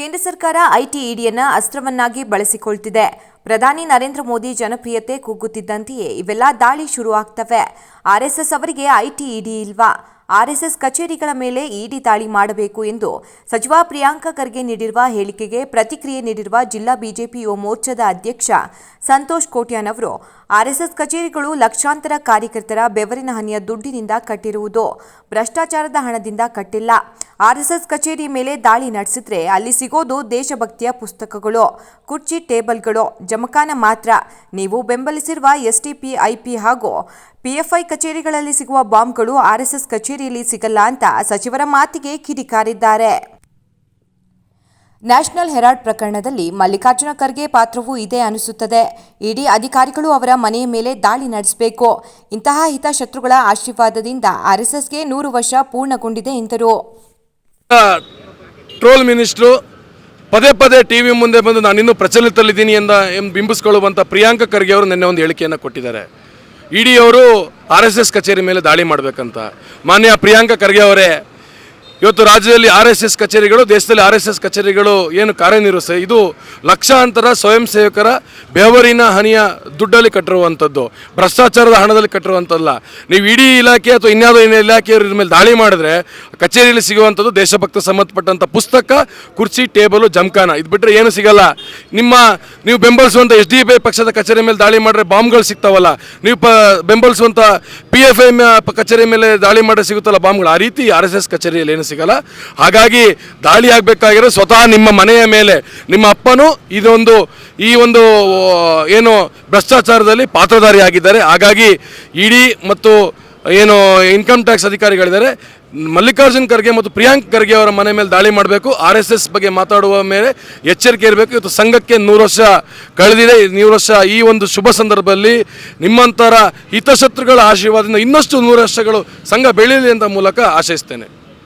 ಕೇಂದ್ರ ಸರ್ಕಾರ ಐಟಿ ಇಡಿಯನ್ನ ಅಸ್ತ್ರವನ್ನಾಗಿ ಬಳಸಿಕೊಳ್ತಿದೆ. ಪ್ರಧಾನಿ ನರೇಂದ್ರ ಮೋದಿ ಜನಪ್ರಿಯತೆ ಕುಗ್ಗುತ್ತಿದ್ದಂತೆಯೇ ಇವೆಲ್ಲ ದಾಳಿ ಶುರುವಾಗ್ತವೆ. ಆರ್ಎಸ್ಎಸ್ ಅವರಿಗೆ ಐಟಿ ಇಡಿ ಇಲ್ವಾ? ಆರ್ಎಸ್ಎಸ್ ಕಚೇರಿಗಳ ಮೇಲೆ ಇಡಿ ದಾಳಿ ಮಾಡಬೇಕು ಎಂದು ಸಚಿವ ಪ್ರಿಯಾಂಕ ಖರ್ಗೆ ನೀಡಿರುವ ಹೇಳಿಕೆಗೆ ಪ್ರತಿಕ್ರಿಯೆ ನೀಡಿರುವ ಜಿಲ್ಲಾ ಬಿಜೆಪಿ ಯುವ ಮೋರ್ಚಾದ ಅಧ್ಯಕ್ಷ ಸಂತೋಷ್ ಕೋಟ್ಯಾನ್ ಅವರು, ಆರ್ಎಸ್ಎಸ್ ಕಚೇರಿಗಳು ಲಕ್ಷಾಂತರ ಕಾರ್ಯಕರ್ತರ ಬೆವರಿನ ಹನಿಯ ದುಡ್ಡಿನಿಂದ ಕಟ್ಟಿರುವುದು ಭ್ರಷ್ಟಾಚಾರದ ಹಣದಿಂದ ಕಟ್ಟಿಲ್ಲ. ಆರ್ಎಸ್ಎಸ್ ಕಚೇರಿ ಮೇಲೆ ದಾಳಿ ನಡೆಸಿದ್ರೆ ಅಲ್ಲಿ ಸಿಗೋದು ದೇಶಭಕ್ತಿಯ ಪುಸ್ತಕಗಳು, ಕುರ್ಚಿ ಟೇಬಲ್ಗಳು, ಜಮಖಾನ ಮಾತ್ರ. ನೀವು ಬೆಂಬಲಿಸಿರುವ ಎಸ್ಟಿಪಿ ಐಪಿ ಹಾಗೂ ಪಿಎಫ್ಐ ಕಚೇರಿಗಳಲ್ಲಿ ಸಿಗುವ ಬಾಂಬ್ಗಳು ಆರ್ಎಸ್ಎಸ್ ಕಚೇರಿಯಲ್ಲಿ ಸಿಗಲ್ಲ ಅಂತ ಸಚಿವರ ಮಾತಿಗೆ ಕಿಡಿಕಾರಿದ್ದಾರೆ ನ್ಯಾಷನಲ್ ಹೆರಾಲ್ಡ್ ಪ್ರಕರಣದಲ್ಲಿ ಮಲ್ಲಿಕಾರ್ಜುನ ಖರ್ಗೆ ಪಾತ್ರವೂ ಇದೆ ಅನಿಸುತ್ತದೆ. ಇಡೀ ಅಧಿಕಾರಿಗಳು ಅವರ ಮನೆಯ ಮೇಲೆ ದಾಳಿ ನಡೆಸಬೇಕು. ಇಂತಹ ಹಿತಶತ್ರುಗಳ ಆಶೀರ್ವಾದದಿಂದ ಆರ್ಎಸ್ಎಸ್ಗೆ ನೂರು ವರ್ಷ ಪೂರ್ಣಗೊಂಡಿದೆ ಎಂದರು. ಟ್ರೋಲ್ ಮಿನಿಸ್ಟ್ರು ಪದೇ ಪದೇ ಟಿ ವಿ ಮುಂದೆ ಬಂದು ನಾನಿನ್ನೂ ಪ್ರಚಲಿತದಲ್ಲಿದ್ದೀನಿ ಎಂದ ಬಿಂಬಿಸ್ಕೊಳ್ಳುವಂಥ ಪ್ರಿಯಾಂಕ ಖರ್ಗೆ ಅವರು ನಿನ್ನೆ ಒಂದು ಹೇಳಿಕೆಯನ್ನು ಕೊಟ್ಟಿದ್ದಾರೆ. ಇಡಿ ಅವರು ಆರ್ ಎಸ್ ಎಸ್ ಕಚೇರಿ ಮೇಲೆ ದಾಳಿ ಮಾಡಬೇಕಂತ. ಮಾನ್ಯ ಪ್ರಿಯಾಂಕ ಖರ್ಗೆ ಅವರೇ, ಇವತ್ತು ರಾಜ್ಯದಲ್ಲಿ ಆರ್ ಎಸ್ ಎಸ್ ಕಚೇರಿಗಳು, ದೇಶದಲ್ಲಿ ಆರ್ ಎಸ್ ಎಸ್ ಕಚೇರಿಗಳು ಏನು ಕಾರ್ಯನಿರ್ವಹಿಸ್ತವೆ ಇದು ಲಕ್ಷಾಂತರ ಸ್ವಯಂ ಸೇವಕರ ಬೆವರಿನ ಹನಿಯ ದುಡ್ಡಲ್ಲಿ ಕಟ್ಟಿರುವಂಥದ್ದು. ಭ್ರಷ್ಟಾಚಾರದ ಹಣದಲ್ಲಿ ಕಟ್ಟಿರುವಂಥದ್ದಲ್ಲ. ನೀವು ಇಡೀ ಇಲಾಖೆ ಅಥವಾ ಇನ್ಯಾವುದೋ ಇನ್ನು ಇಲಾಖೆಯವ್ರ ಮೇಲೆ ದಾಳಿ ಮಾಡಿದ್ರೆ ಕಚೇರಿಯಲ್ಲಿ ಸಿಗುವಂಥದ್ದು ದೇಶಭಕ್ತ ಸಂಬಂಧಪಟ್ಟಂಥ ಪುಸ್ತಕ, ಕುರ್ಚಿ, ಟೇಬಲು, ಜಮ್ಖಾನ. ಇದು ಬಿಟ್ಟರೆ ಏನು ಸಿಗಲ್ಲ. ನಿಮ್ಮ, ನೀವು ಬೆಂಬಲಿಸುವಂಥ ಎಸ್ ಡಿ ಪಿ ಪಕ್ಷದ ಕಚೇರಿ ಮೇಲೆ ದಾಳಿ ಮಾಡಿದ್ರೆ ಬಾಂಬ್ಗಳು ಸಿಗ್ತಾವಲ್ಲ. ನೀವು ಪ, ಬೆಂಬಲಿಸುವಂಥ ಪಿ ಎಫ್ ಐ ಕಚೇರಿ ಮೇಲೆ ದಾಳಿ ಮಾಡಿದ್ರೆ ಸಿಗುತ್ತಲ್ಲ ಬಾಂಬ್ಗಳು. ಆ ರೀತಿ ಆರ್ ಎಸ್ ಎಸ್ ಕಚೇರಿಯಲ್ಲಿ ಏನು ಸಿಗಲ್ಲ. ಹಾಗಾಗಿ ದಾಳಿ ಆಗಬೇಕಾಗಿರೋ ಸ್ವತಃ ನಿಮ್ಮ ಮನೆಯ ಮೇಲೆ. ನಿಮ್ಮ ಅಪ್ಪನೂ ಇದೊಂದು, ಈ ಒಂದು, ಏನು ಭ್ರಷ್ಟಾಚಾರದಲ್ಲಿ ಪಾತ್ರಧಾರಿಯಾಗಿದ್ದಾರೆ. ಹಾಗಾಗಿ ಇಡಿ ಮತ್ತು ಏನು ಇನ್ಕಮ್ ಟ್ಯಾಕ್ಸ್ ಅಧಿಕಾರಿಗಳಿದ್ದಾರೆ. ಮಲ್ಲಿಕಾರ್ಜುನ್ ಖರ್ಗೆ ಮತ್ತು ಪ್ರಿಯಾಂಕ್ ಖರ್ಗೆ ಅವರ ಮನೆ ಮೇಲೆ ದಾಳಿ ಮಾಡಬೇಕು. ಆರ್ ಎಸ್ ಎಸ್ ಬಗ್ಗೆ ಮಾತಾಡುವ ಮೇಲೆ ಎಚ್ಚರಿಕೆ ಇರಬೇಕು. ಇವತ್ತು ಸಂಘಕ್ಕೆ ನೂರು ವರ್ಷ ಕಳೆದಿದೆ. ನೂರು ವರ್ಷ ಈ ಒಂದು ಶುಭ ಸಂದರ್ಭದಲ್ಲಿ ನಿಮ್ಮಂತರ ಹಿತಶತ್ರುಗಳ ಆಶೀರ್ವಾದದಿಂದ ಇನ್ನಷ್ಟು ನೂರು ವರ್ಷಗಳು ಸಂಘ ಬೆಳೀಲಿ ಅಂತ ಮೂಲಕ ಆಶಯಿಸ್ತೇನೆ